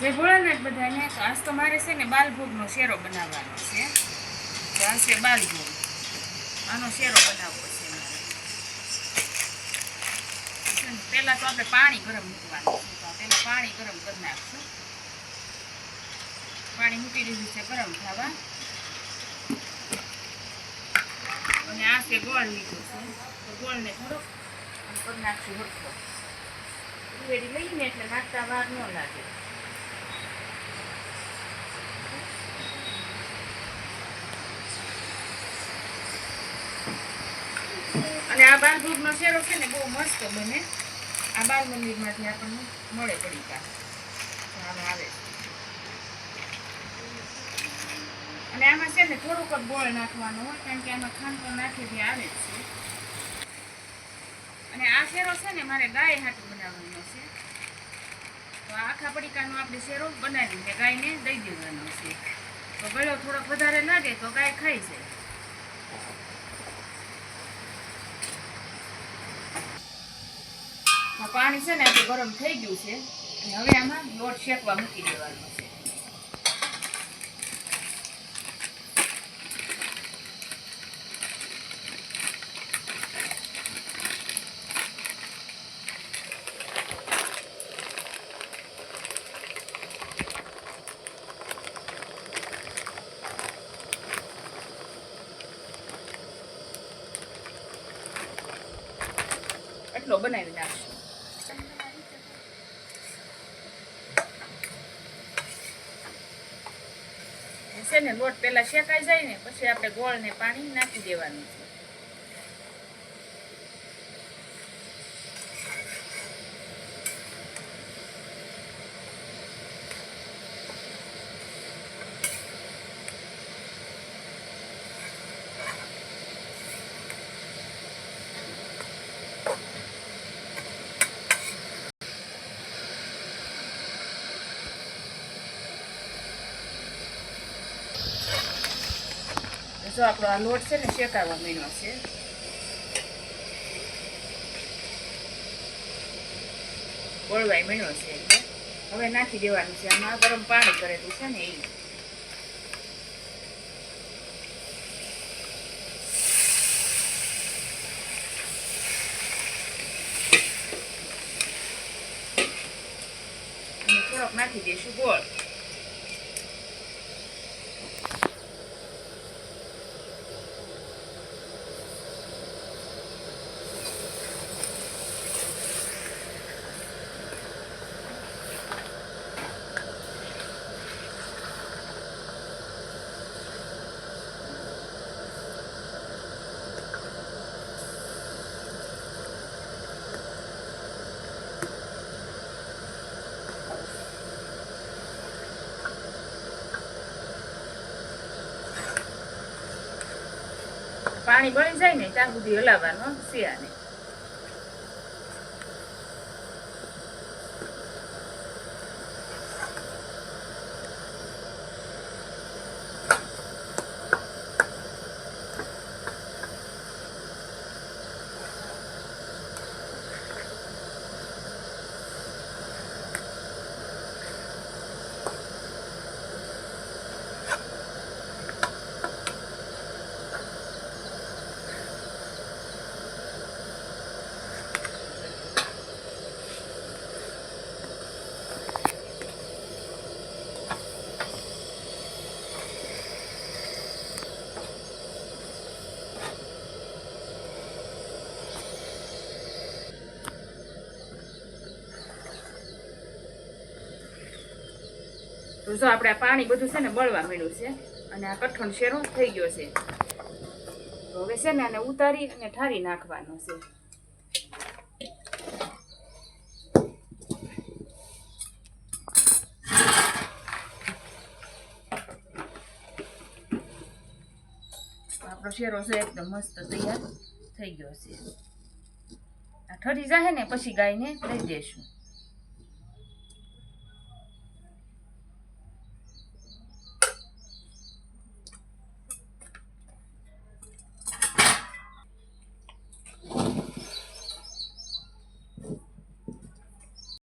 જે ભોળાનાથ બધાને તો આજ તો મારે છે ને બાલભોગનો શેરો બનાવવાનો છે. તો આ છે બાલભોગ. આનો શેરો બનાવવો છે મારે. પહેલાં તો આપણે પાણી ગરમ મૂકવાનું છે. પહેલાં પાણી ગરમ કરી નાખશું. પાણી મૂકી દીધું છે ગરમ થવા. અને આ છે ગોળ લીધો છે. તો ગોળને થોડોક કરી નાખશું હરખો. ઉવેડી લઈને એટલે નાખતા વાર ન લાગે અને આ દૂધનો શેરો છે ને બહુ મસ્ત બને. આ બાલ મંદિરમાંથી આપણને મળે પડીકા. આમાં આવે. અને આમાં છે ને થોડુંક જ ગોળ નાખવાનો હોય, કારણ કે આમાં ખાંડ તો નાખેથી આવે જ છે. અને આ શેરો છે ને મારે ગાય હાટું બનાવવાનો છે. તો આખા પડીકાનો આપણે શેરો બનાવીને ગાયને દઈ દેવાનો છે. તો ગળો થોડોક વધારે લાગે તો ગાય ખાઈ જાય. પાણી છે ને આપણું ગરમ થઈ ગયું છે. હવે આમાં લોટ શેકવા મૂકી દેવાનો છે. એટલો બનાવી નાખશું. છે ને લોટ પેલા શેકાઈ જાય ને પછી આપણે ગોળ ને પાણી નાખી દેવાનું છે. જો આપણો આ લોટ છે ને, શેકાવા મીણો છે. ગોળવાઈ મીણો છે હવે નાખી દેવાનું છે આમાં. ગરમ પાણી કરેલું છે ને એ થોડોક નાખી દઈશું ગોળ. પાણી બળી જાય ને ત્યાં સુધી હલાવવાનો શિયાને તો જો આપણે પાણી બધું છે ને બળવા માંડ્યું છે, અને આ કઠણ શેરો થઈ ગયો છે. હવે છે ને આને ઉતારી અને ઠારી નાખવાનો છે. આપણો શેરો છે એકદમ મસ્ત તૈયાર થઈ ગયો છે. આ ઠરી જાય ને, પછી ગાયને દઈ દેશું.